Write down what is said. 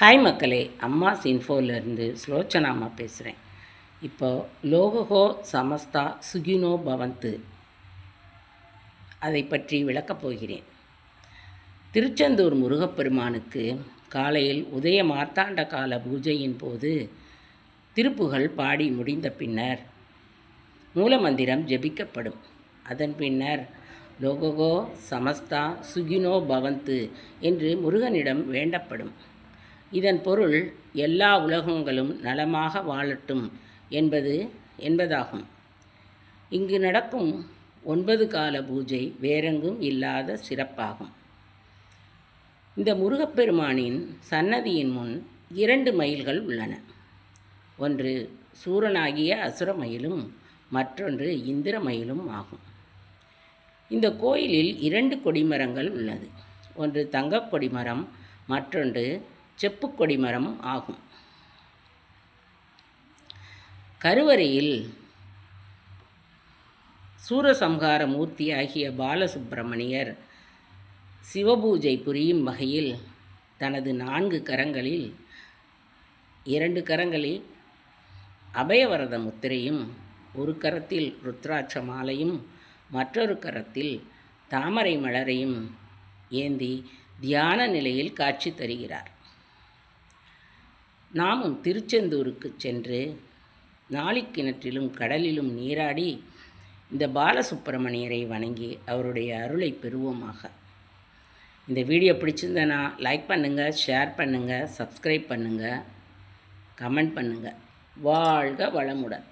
Hi மக்களே அம்மா இன்ஃபோலேருந்து ஸ்லோச்சனாமா பேசுகிறேன் இப்போ லோகஹோ சமஸ்தா சுகினோ பவந்து. அதை பற்றி விளக்கப் போகிறேன். திருச்செந்தூர் முருகப்பெருமானுக்கு காலையில் உதய மார்த்தாண்ட கால பூஜையின் போது திருப்புகழ் பாடி முடிந்த பின்னர் மூலமந்திரம் ஜெபிக்கப்படும். அதன் பின்னர் லோகோகோ சமஸ்தா சுகினோ பவந்து என்று முருகனிடம் வேண்டப்படும். இதன் பொருள் எல்லா உலகங்களும் நலமாக வாழட்டும் என்பது என்பதாகும். இங்கு நடக்கும் ஒன்பது கால பூஜை வேறெங்கும் இல்லாத சிறப்பாகும். இந்த முருகப்பெருமானின் சன்னதியின் முன் இரண்டு மயில்கள் உள்ளன. ஒன்று சூரனாகிய அசுர மயிலும் மற்றொன்று இந்திர மயிலும் ஆகும். இந்த கோயிலில் இரண்டு கொடிமரங்கள் உள்ளது. ஒன்று தங்கக் கொடிமரம் மற்றொன்று செப்புக்கொடி மரம் ஆகும். கருவறையில் சூரசம்ஹார மூர்த்தியாகிய பாலசுப்பிரமணியர் சிவபூஜை புரியும் வகையில் தனது நான்கு கரங்களில் இரண்டு கரங்களில் அபயவரத முத்திரையும் ஒரு கரத்தில் ருத்ராட்ச மாலையும் மற்றொரு கரத்தில் தாமரை மலரையும் ஏந்தி தியான நிலையில் காட்சி தருகிறார். நாமும் திருச்செந்தூருக்கு சென்று நாளிக்கிணற்றிலும் கடலிலும் நீராடி இந்த பாலசுப்பிரமணியரை வணங்கி அவருடைய அருளை பெறுவோமாக. இந்த வீடியோ பிடிச்சிருந்தனா லைக் பண்ணுங்கள் ஷேர் பண்ணுங்கள் சப்ஸ்கிரைப் பண்ணுங்கள் கமெண்ட் பண்ணுங்கள் வாழ்க வளமுடன்.